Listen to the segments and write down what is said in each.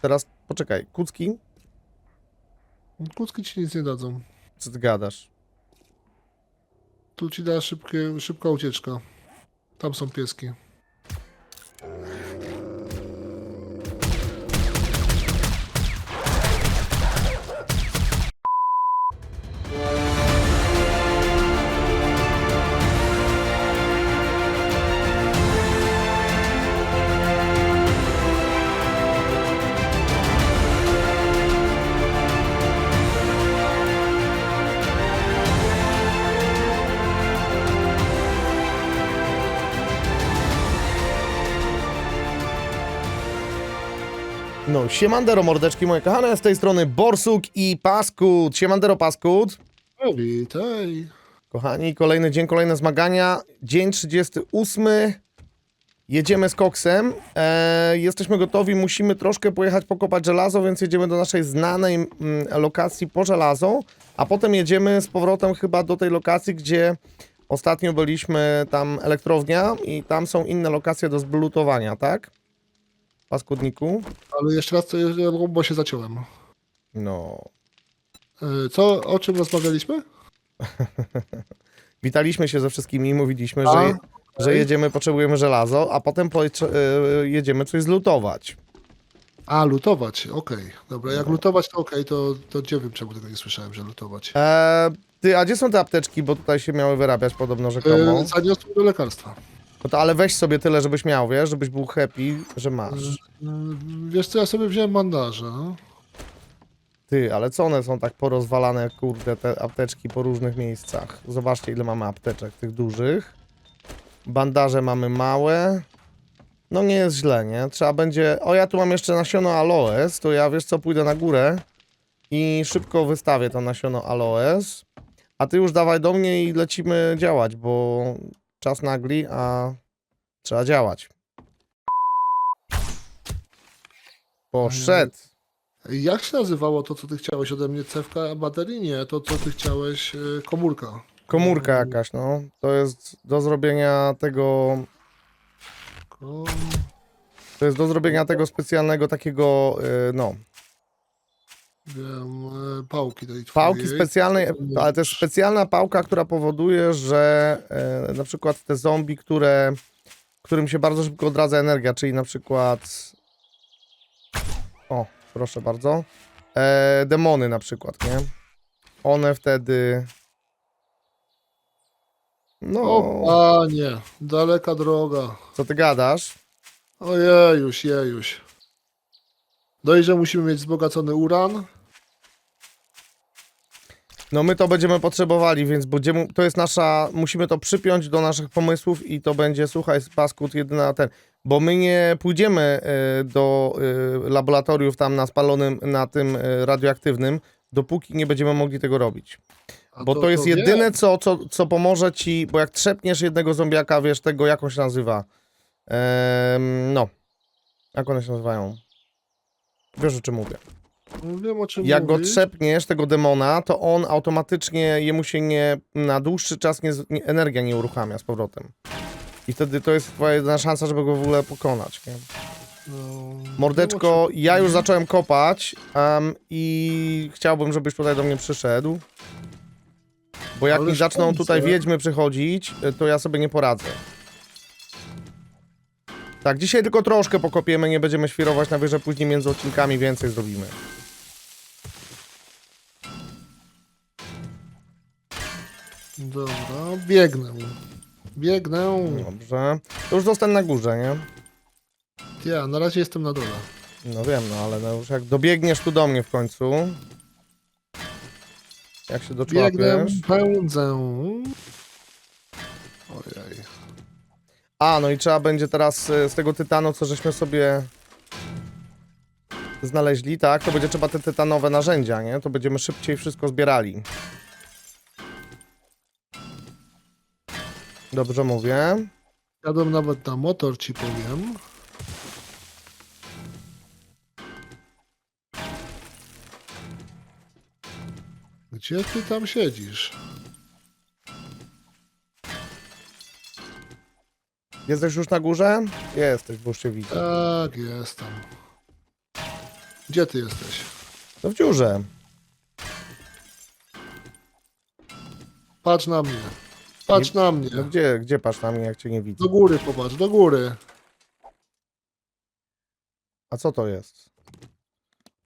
Teraz poczekaj, kucki? Kłódki ci nic nie dadzą. Co ty gadasz? Tu ci da szybkie, szybka ucieczka. Tam są pieski. Siemandero mordeczki moje kochane, z tej strony Borsuk i Paskut. Siemandero Paskut. O, witaj. Kochani, kolejny dzień, kolejne zmagania. Dzień 38. Jedziemy z koksem. E, jesteśmy gotowi, musimy troszkę pojechać pokopać żelazo, więc jedziemy do naszej znanej mm, lokacji po żelazo, a potem jedziemy z powrotem chyba do tej lokacji, gdzie ostatnio byliśmy, tam elektrownia i tam są inne lokacje do zblutowania, tak? Paskudniku? Ale jeszcze raz, bo się zaciąłem. No. E, Co, o czym rozmawialiśmy? Witaliśmy się ze wszystkimi i mówiliśmy, A, że, że jedziemy, potrzebujemy żelazo, a potem po, e, jedziemy coś zlutować. A, lutować, okej. Dobra, jak lutować, to okej, to, to nie wiem, czemu tego nie słyszałem, że lutować. E, ty, a gdzie są te apteczki, bo tutaj się miały wyrabiać podobno rzekomo. E, zaniosłem do lekarstwa. No to ale weź sobie tyle, żebyś miał, wiesz, żebyś był happy, że masz. E, Wiesz co, ja sobie wziąłem bandaże. no. Ty, ale co one są tak porozwalane, kurde, te apteczki po różnych miejscach. Zobaczcie, ile mamy apteczek, tych dużych. Bandaże mamy małe. No nie jest źle, nie? Trzeba będzie... O, ja tu mam jeszcze nasiono aloes, to ja, wiesz co, pójdę na górę i szybko wystawię to nasiono aloes. A ty już dawaj do mnie i lecimy działać, bo czas nagli, a trzeba działać. Poszedł. Jak się nazywało to, co ty chciałeś ode mnie? Cewka baterii? Nie, to co ty chciałeś, e, komórka. Komórka jakaś, no. To jest do zrobienia tego. To jest do zrobienia tego specjalnego takiego, y, no. Wiem, e, pałki tej twojej. Pałki specjalnej, ale też specjalna pałka, która powoduje, że y, na przykład te zombie, które, którym się bardzo szybko odradza energia, czyli na przykład. O, proszę bardzo. E, demony na przykład, nie? One wtedy. No, O, panie, daleka droga. co ty gadasz? Ojejuś, jejuś. No i że musimy mieć wzbogacony uran. No my to będziemy potrzebowali, więc będziemy, to jest nasza, musimy to przypiąć do naszych pomysłów i to będzie, słuchaj, paskut jedyna ten, bo my nie pójdziemy y, do y, laboratoriów tam na spalonym, na tym y, radioaktywnym, dopóki nie będziemy mogli tego robić. A Bo to, jest wiem. jedyne, co, co, co pomoże ci, bo jak trzepniesz jednego zombiaka, wiesz, tego, jak on się nazywa, Em, no, jak one się nazywają? Wiesz, o czym mówię. No, Wiem o czym Jak go trzepniesz, tego demona, to on automatycznie, jemu się nie, na dłuższy czas nie, nie, energia nie uruchamia z powrotem. I wtedy to jest twoja jedyna szansa, żeby go w ogóle pokonać. Nie? No, Mordeczko, wiem, ja już zacząłem kopać em, i chciałbym, żebyś tutaj do mnie przyszedł. Bo jak mi zaczną końce. tutaj wiedźmy przychodzić, y, to ja sobie nie poradzę. Tak, dzisiaj tylko troszkę pokopiemy, nie będziemy świrować na wyżę, później między odcinkami więcej zrobimy. Dobra, biegnę. Biegnę. Dobrze. To już zostań na górze, nie? Ja, na razie jestem na dole. No wiem, no ale no już jak dobiegniesz tu do mnie w końcu. Jak się Biegnę, doczłapiesz. pędzę. Ojej. A, no i trzeba będzie teraz y, z tego tytanu, co żeśmy sobie znaleźli, tak? To będzie trzeba te tytanowe narzędzia, nie? To będziemy szybciej wszystko zbierali. Dobrze mówię. Jadłem nawet na motor, ci powiem. Gdzie ty tam siedzisz? Jesteś już na górze? Jesteś, bo już się widzę. Tak, jestem. Gdzie ty jesteś? No w dziurze. Patrz na mnie. Patrz na mnie. No gdzie, gdzie patrz na mnie, jak cię nie widzę? Do góry popatrz, do góry. A co to jest?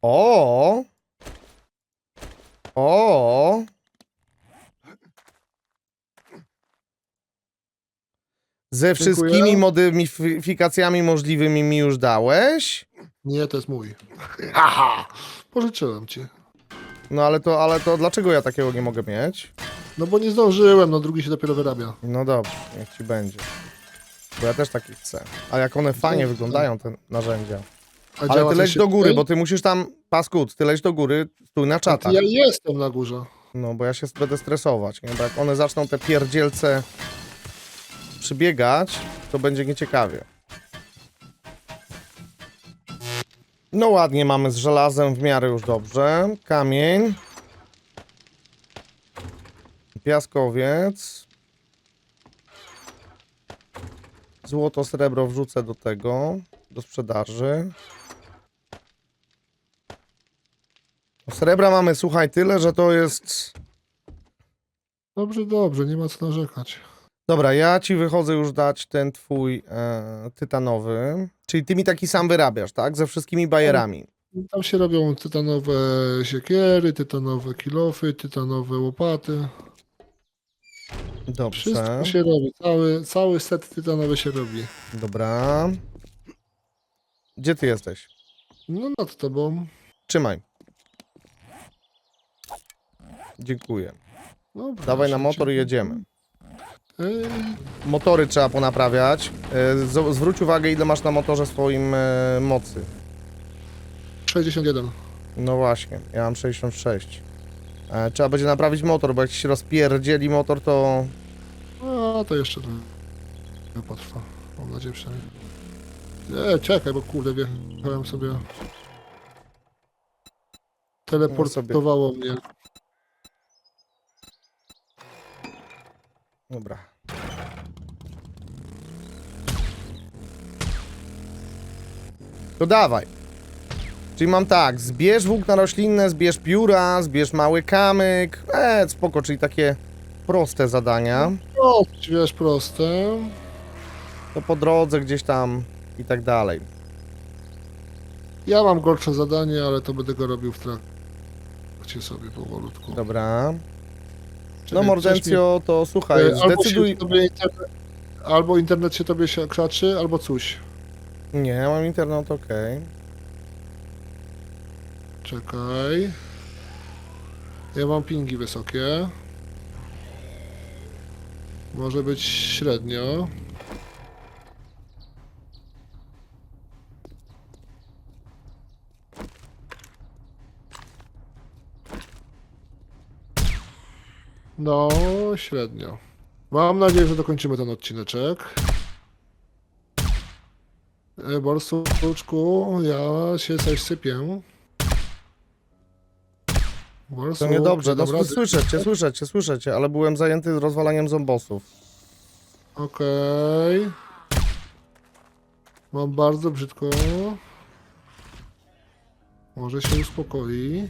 O! O! Ze Dziękuję. wszystkimi modyfikacjami możliwymi mi już dałeś? Nie, to jest mój. Aha! Pożyczyłem ci. No ale to, ale to dlaczego ja takiego nie mogę mieć? No bo nie zdążyłem, no drugi się dopiero wyrabia. No dobrze, niech ci będzie. Bo ja też taki chcę. A jak one fajnie Dobrze. wyglądają, te narzędzia. A Ale działa ty coś leć do góry, bo ty musisz tam, paskut, ty leć do góry, stój na czatach. Ja jestem na górze. No, bo ja się będę stresować, nie? Bo jak one zaczną te pierdzielce przybiegać, to będzie nieciekawie. No ładnie mamy z żelazem w miarę już dobrze. Kamień. Piaskowiec. Złoto, srebro wrzucę do tego, do sprzedaży. Srebra mamy, słuchaj, tyle, że to jest... Dobrze, dobrze, nie ma co narzekać. Dobra, ja ci wychodzę już dać ten twój e, tytanowy. Czyli ty mi taki sam wyrabiasz, tak? Ze wszystkimi bajerami. Tam się robią tytanowe siekiery, tytanowe kilofy, tytanowe łopaty. Dobrze. Wszystko się robi. Cały, cały set tytanowy się robi. Dobra. Gdzie ty jesteś? No nad tobą. Trzymaj. Dziękuję. Dobra, Dawaj na motor i jedziemy. Ej, Motory trzeba ponaprawiać. E, z- zwróć uwagę, ile masz na motorze swoim e, mocy. 61. No właśnie, ja mam 66. E, trzeba będzie naprawić motor, bo jak się rozpierdzieli motor, to A to jeszcze trochę potrwa. Mam nadzieję przynajmniej. Nie, czekaj, bo kurde, wjechałem sobie. Teleportowało mnie. Dobra. To dawaj. Czyli mam tak, zbierz włókna roślinne, zbierz pióra, zbierz mały kamyk. E, spoko, czyli takie proste zadania. O, wiesz, proste. To po drodze gdzieś tam i tak dalej. Ja mam gorsze zadanie, ale to będę go robił w trakcie sobie powolutku. Dobra. No Mordencjo, to coś mi- słuchaj, e, albo, zdecyduj... się tobie internet, albo internet się tobie się krzaczy, albo coś. Nie, mam internet, okej. Czekaj. Ja mam pingi wysokie. Może być średnio. No, średnio. Mam nadzieję, że dokończymy ten odcineczek. E, Borsuczku, ja się coś sypię. To niedobrze, no, radę. słyszę cię, słyszę cię, słyszę cię, ale byłem zajęty rozwalaniem zombosów. Okej. Mam bardzo brzydko. Może się uspokoi.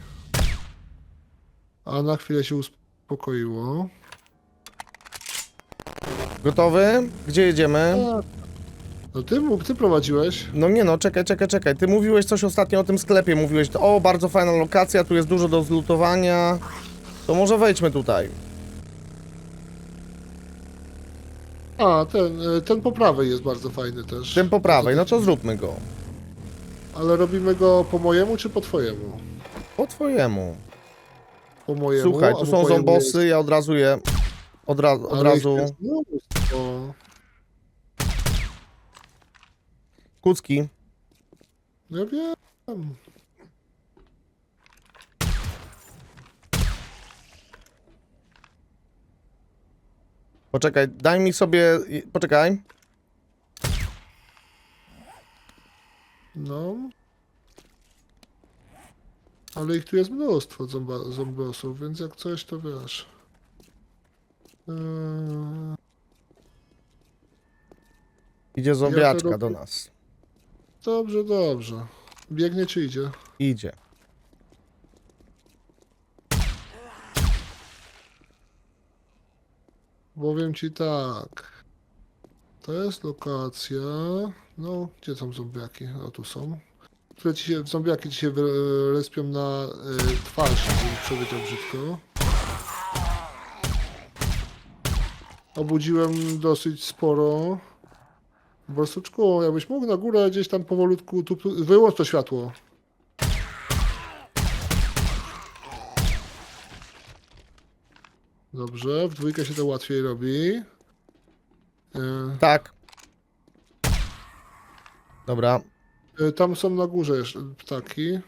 A na chwilę się uspokoiło. Gotowy? Gdzie jedziemy? No ty, ty prowadziłeś. No nie no, czekaj, czekaj, czekaj. Ty mówiłeś coś ostatnio o tym sklepie, mówiłeś, o, bardzo fajna lokacja, tu jest dużo do zlutowania. To może wejdźmy tutaj. A, ten, e, ten po prawej jest bardzo fajny też. Tym po prawej, no to zróbmy go. Ale robimy go po mojemu czy po twojemu? Po twojemu. Po mojemu. Słuchaj, tu są zombosy, ja od razu je... Od, ra od razu... jest mnóstwo. Kucki. Ja wiem. Poczekaj, daj mi sobie... Poczekaj. No. Ale ich tu jest mnóstwo zombosów, więc jak coś to wiesz. Eee, Idzie zombiaczka robię- do nas. Dobrze, dobrze. Biegnie czy idzie? Idzie. Powiem ci tak. To jest lokacja. No, gdzie są zombiaki? O, tu są. Które ci się, zombiaki ci się respią na y, twarz, żebym przewidział brzydko. Obudziłem dosyć sporo. Borsuczku, jakbyś mógł na górę gdzieś tam powolutku, tu, tu, wyłącz to światło. Dobrze, w dwójkę się to łatwiej robi. E, Tak. Dobra. e, tam są na górze jeszcze ptaki.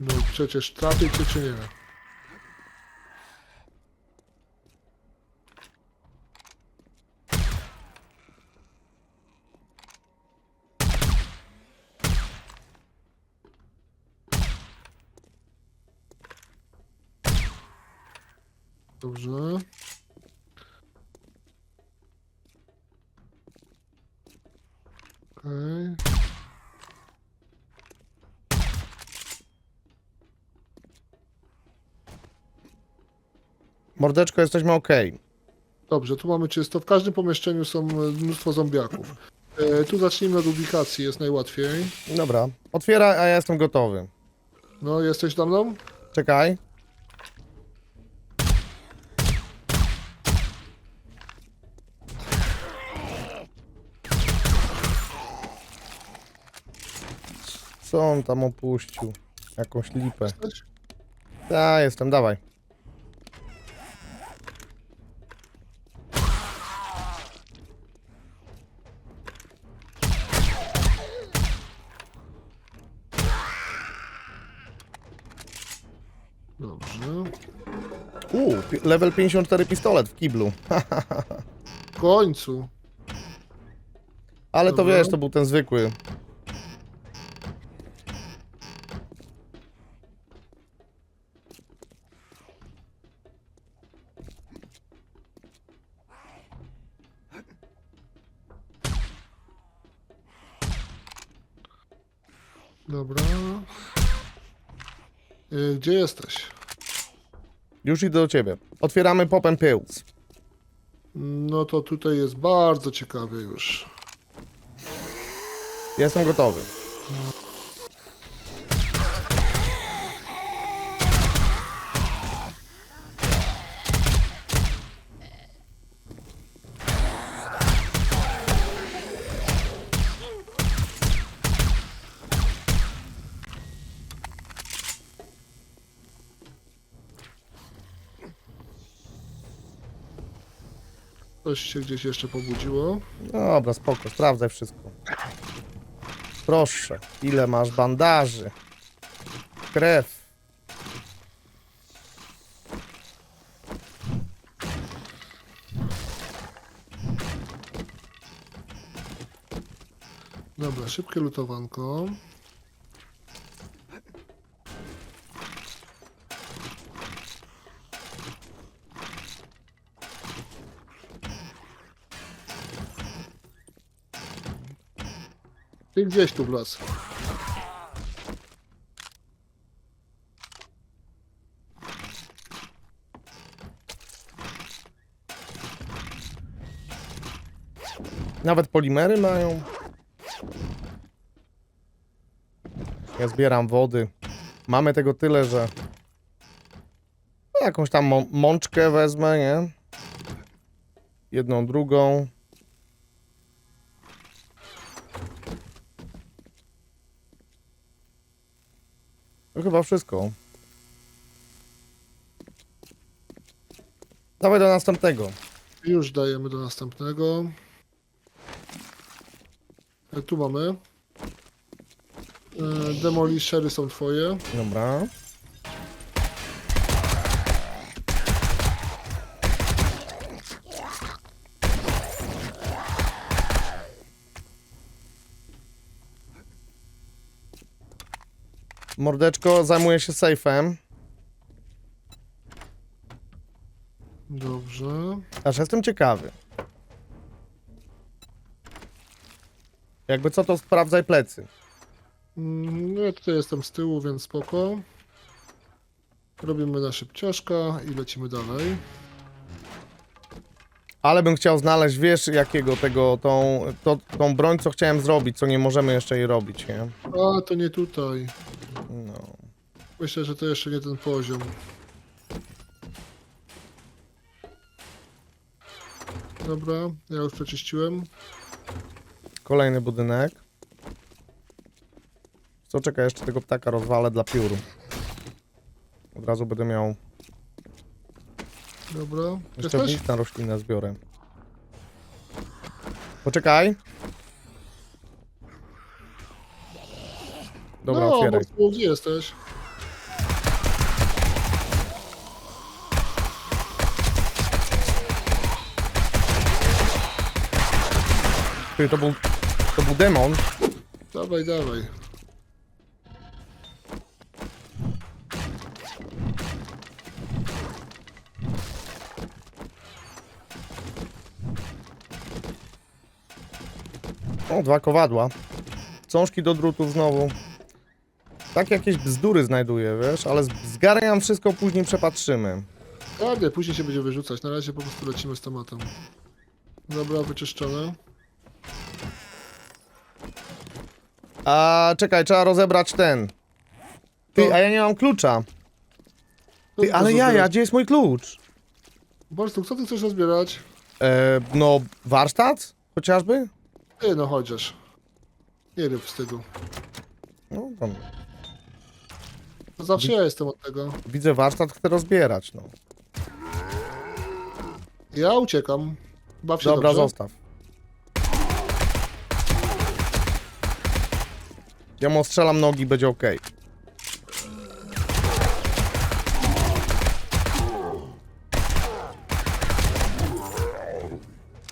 No przecież trafię cię czy nie? Dobrze. Okej. Mordeczko, jesteśmy ok. Dobrze, tu mamy czysto. W każdym pomieszczeniu są e, mnóstwo zombiaków. E, tu zacznijmy od ubikacji, jest najłatwiej. Dobra. Otwieraj, a ja jestem gotowy. No, jesteś za mną? Czekaj. Co on tam opuścił? Jakąś lipę. Ja jestem, dawaj. Dobrze. Pi- level 54 pistolet w kiblu. W końcu. Ale to Dobra. wiesz, to był ten zwykły. Dobra. E, gdzie jesteś? Już idę do ciebie. Otwieramy Pop and Pills. No to tutaj jest bardzo ciekawie już. Jestem gotowy. Coś się gdzieś jeszcze pobudziło. Dobra, spoko, sprawdzaj wszystko. Proszę, ile masz bandaży? Krew. Dobra, szybkie lutowanko. I gdzieś tu w las. Nawet polimery mają. Ja zbieram wody. Mamy tego tyle, że no, jakąś tam mą- mączkę wezmę, nie? Jedną, drugą. Chyba wszystko. Dawaj do następnego. Już dajemy do następnego. E, Tu mamy. E, Demolishery są twoje. Dobra. Mordeczko zajmuje się sejfem. Dobrze. Aż jestem ciekawy. Jakby co, to sprawdzaj plecy. Mm, No ja tutaj jestem z tyłu, więc spoko. Robimy na szybciaszka i lecimy dalej. Ale bym chciał znaleźć, wiesz, jakiego tego, tą, to, tą broń, co chciałem zrobić, co nie możemy jeszcze jej robić, nie? A, to nie tutaj. No. Myślę, że to jeszcze nie ten poziom. Dobra, ja już przeczyściłem. Kolejny budynek. Co, czekaj, jeszcze tego ptaka rozwalę dla piór. Od razu będę miał... Dobra, Jeszcze jesteś? na roślinę zbiorę. Poczekaj. Dobra, no, otwieraj. Mocno, gdzie jesteś? Ty, to był... To był demon. Dawaj, dawaj. O, dwa kowadła. Cążki do drutów znowu. Tak jakieś bzdury znajduję, wiesz, ale z- zgarniam wszystko, później przepatrzymy. Ładnie, później się będzie wyrzucać. Na razie po prostu lecimy z tematem. Dobra, wyczyszczone. A czekaj, trzeba rozebrać ten. Ty, To- a ja nie mam klucza. Ty, ale ja, ja, gdzie jest mój klucz? Borstuk, co ty chcesz rozbierać? E, no, warsztat? Chociażby? Ty, no chociaż. Nie rób wstydu. No, tam. To zawsze ja jestem od tego. Widzę warsztat, chcę rozbierać, no. Ja uciekam. Baw się Dobra, dobrze. zostaw. Ja mu strzelam nogi, będzie ok.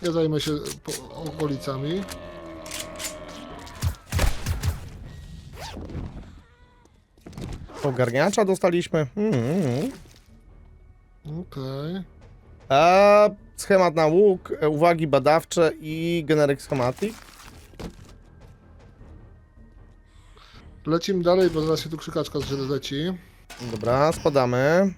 Ja zajmę się po- okolicami. Ogarniacza dostaliśmy. Mm. Okej. A schemat na łuk, e, uwagi badawcze i generic schematic. Lecimy dalej, bo zaraz się tu krzykaczka z leci. Dobra, spadamy.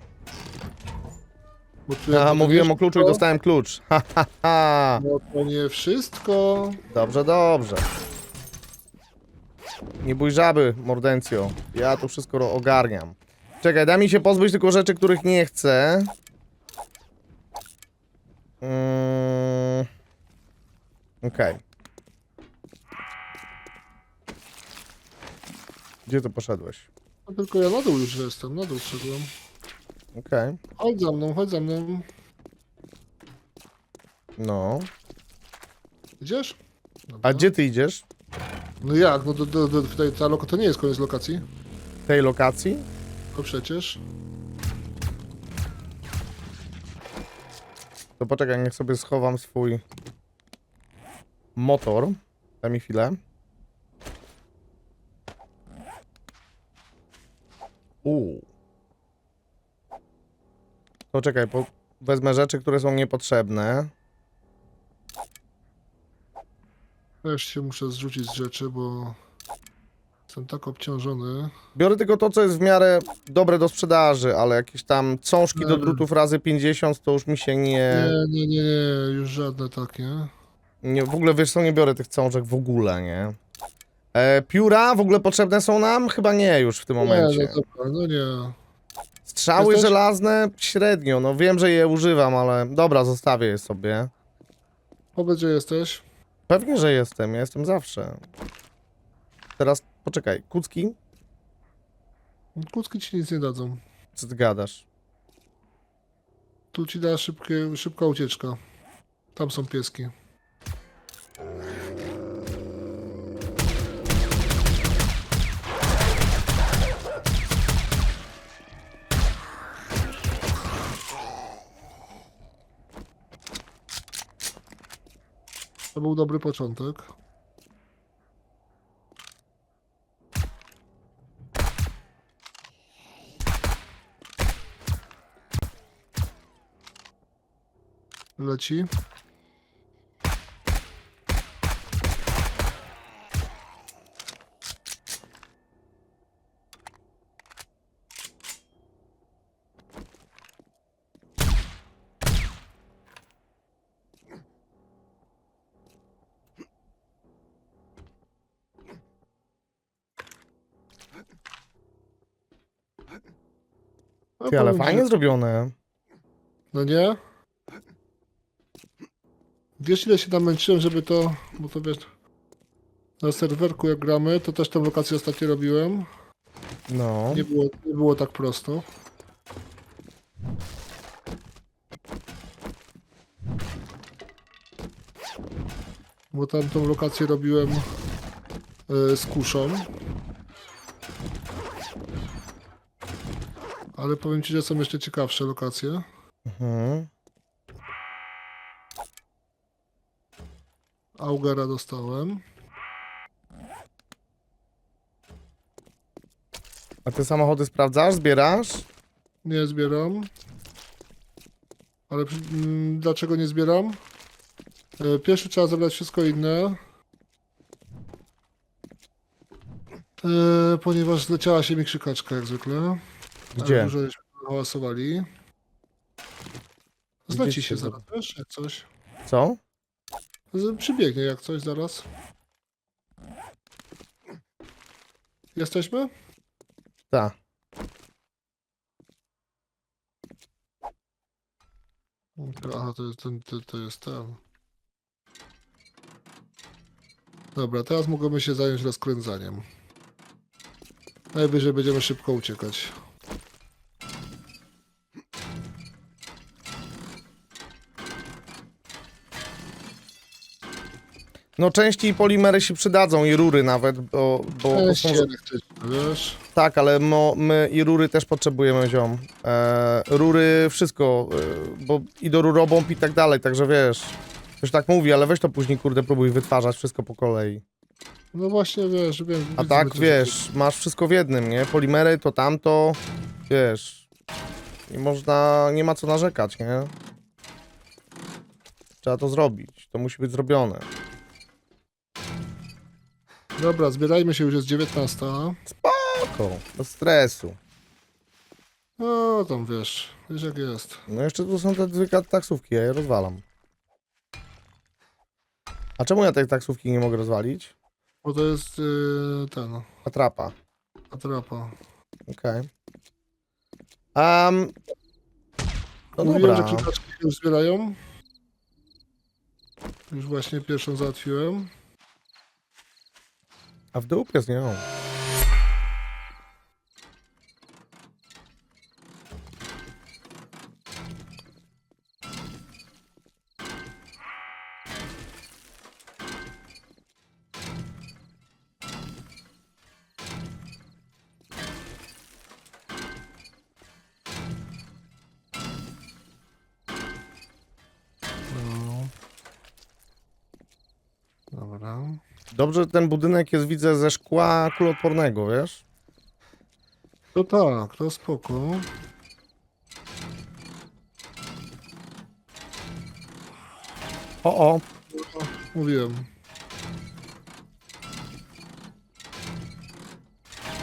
Bo tu A, mówiłem o kluczu i dostałem klucz. Ha, ha, ha. No to nie wszystko. Dobrze, dobrze. Nie bój żaby, mordencjo. Ja tu wszystko ogarniam. Czekaj, da mi się pozbyć tylko rzeczy, których nie chcę. Mm. Okej. Gdzie to poszedłeś? No tylko ja na dół już jestem, na dół szedłem. Okej. Chodź za mną, chodź za mną. No. Idziesz? Dobra. A gdzie ty idziesz? No jak? No do, do, do, tutaj ta loko to nie jest koniec lokacji. Tej lokacji? To przecież. To poczekaj, niech sobie schowam swój motor. Daj mi chwilę. Uuu. To czekaj, po... wezmę rzeczy, które są niepotrzebne. Też się muszę zrzucić z rzeczy, bo jestem tak obciążony. Biorę tylko to, co jest w miarę dobre do sprzedaży, ale jakieś tam cążki do drutów razy 50 to już mi się nie... Nie, nie, nie, nie, już żadne takie. nie w ogóle, wiesz co, nie biorę tych cążek w ogóle, nie? E, pióra w ogóle potrzebne są nam? Chyba nie już w tym momencie. Nie, no dobra, no nie. Strzały Jesteś? żelazne średnio, no wiem, że je używam, ale dobra, zostawię je sobie. Powiedz, że jesteś. Pewnie, że jestem, ja jestem zawsze. Teraz poczekaj, kucki? Kucki ci nic nie dadzą. Co ty gadasz? Tu ci da szybkie, szybka ucieczka. Tam są pieski. To był dobry początek. Leci. Ty, ale fajnie zrobione. No nie? Wiesz ile się namęczyłem, żeby to, bo to wiesz, na serwerku jak gramy, to też tę lokację ostatnio robiłem. No. Nie było, nie było tak prosto. Bo tamtą lokację robiłem e, z kuszą. Ale powiem ci, że są jeszcze ciekawsze lokacje. Mhm. Augera dostałem. A ty samochody sprawdzasz, zbierasz? Nie zbieram. Ale mm, dlaczego nie zbieram? E, Pierwszy trzeba zebrać wszystko inne. E, ponieważ zleciała się mi krzykaczka jak zwykle. Gdzie? Dużo żeśmy hałasowali. Się zaraz, wiesz, jak coś. Co? Z- Przybiegnie jak coś zaraz. Jesteśmy? Tak. Aha, to jest ten, to, to jest ten. Dobra, teraz możemy się zająć rozkręcaniem. Najwyżej będziemy szybko uciekać. No części i polimery się przydadzą i rury nawet, bo, bo, są... wiesz? Tak, ale mo, my i rury też potrzebujemy ziom. E, rury, wszystko, e, bo i do rurobomb i tak dalej, także wiesz. Ktoś tak mówi, ale weź to później, kurde, próbuj wytwarzać wszystko po kolei. No właśnie, wiesz, wiem. A widzimy tak, to, wiesz, masz wszystko w jednym, nie? Polimery, to tamto, wiesz. Nie można, nie ma co narzekać, nie? Trzeba to zrobić, to musi być zrobione. Dobra, zbierajmy się, już jest 19. Oko, bez stresu. No, tam wiesz, wiesz jak jest. No jeszcze tu są te dwie taksówki, ja je rozwalam. A czemu ja tej taksówki nie mogę rozwalić? Bo to jest yy, ten, Atrapa. atrapa. Okej. Um, no Mówiłem, dobra. że krzykaczki się już zbierają. Już właśnie pierwszą załatwiłem. A w dupie z nią. Dobrze, że ten budynek jest, widzę, ze szkła kuloodpornego, wiesz? To tak, to spoko. O, o. Mówiłem.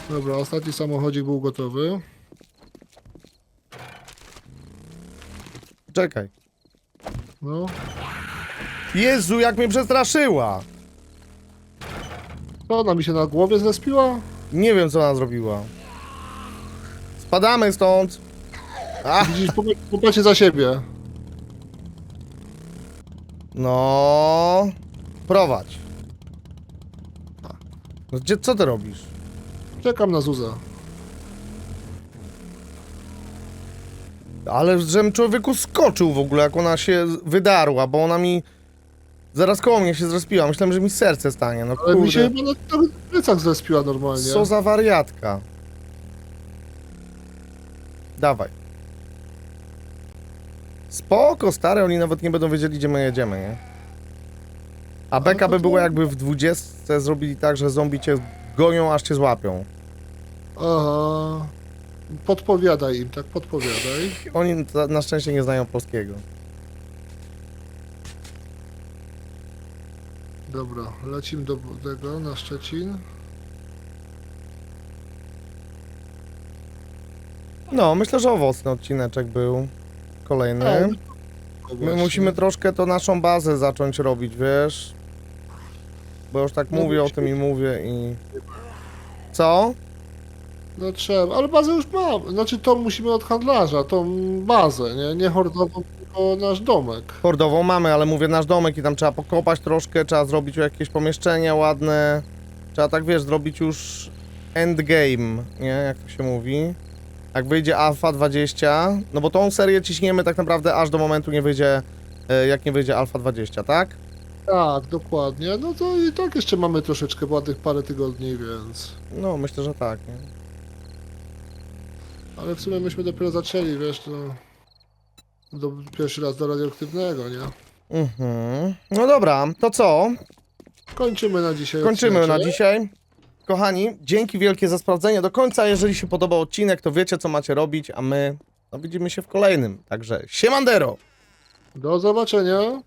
Dobra, ostatni samochodzik był gotowy. Czekaj. No, Jezu, jak mnie przestraszyła! To ona mi się na głowie zrespiła? Nie wiem, co ona zrobiła. Spadamy stąd. A, Widzisz, popa- popatrzcie za siebie. no. Prowadź. No, gdzie, co ty robisz? Czekam na Zuzę. Ale żem człowieku skoczył w ogóle, jak ona się wydarła, bo ona mi... Zaraz koło mnie się zrespiła. Myślałem, że mi serce stanie. No Ale mi się kurde. chyba na na plecach zrespiła normalnie. Co za wariatka. Dawaj. Spoko, stary, oni nawet nie będą wiedzieli, gdzie my jedziemy, nie? A beka to by to- było, jakby w 20 zrobili tak, że zombie cię gonią, aż cię złapią. Aha. Podpowiadaj im, tak podpowiadaj. Oni na szczęście nie znają polskiego. Dobra, lecimy do tego, na Szczecin. No, myślę, że owocny odcineczek był. Kolejny. O, My właśnie. musimy troszkę to naszą bazę zacząć robić, wiesz? Bo już tak No mówię o tym i mówię i... Co? No trzeba, ale bazę już mam. Znaczy to musimy od handlarza, tą bazę, nie, nie hordową, tylko nasz domek. Hordową mamy, ale mówię nasz domek i tam trzeba pokopać troszkę, trzeba zrobić jakieś pomieszczenia ładne. Trzeba tak wiesz, zrobić już endgame, nie? Jak to się mówi. Jak wyjdzie Alpha 20, no bo tą serię ciśniemy tak naprawdę aż do momentu nie wyjdzie, e, jak nie wyjdzie Alpha 20, tak? Tak, dokładnie. No to i tak jeszcze mamy troszeczkę, ładnych parę tygodni, więc... No, myślę, że tak, nie? Ale w sumie myśmy dopiero zaczęli, wiesz, to... Do, pierwszy raz do radioaktywnego, nie? Mhm. No dobra, to co? Kończymy na dzisiaj. Kończymy na odcinek. dzisiaj. Kochani, dzięki wielkie za sprawdzenie do końca. Jeżeli się podobał odcinek, to wiecie, co macie robić, a my no, widzimy się w kolejnym. Także siemandero! Do zobaczenia.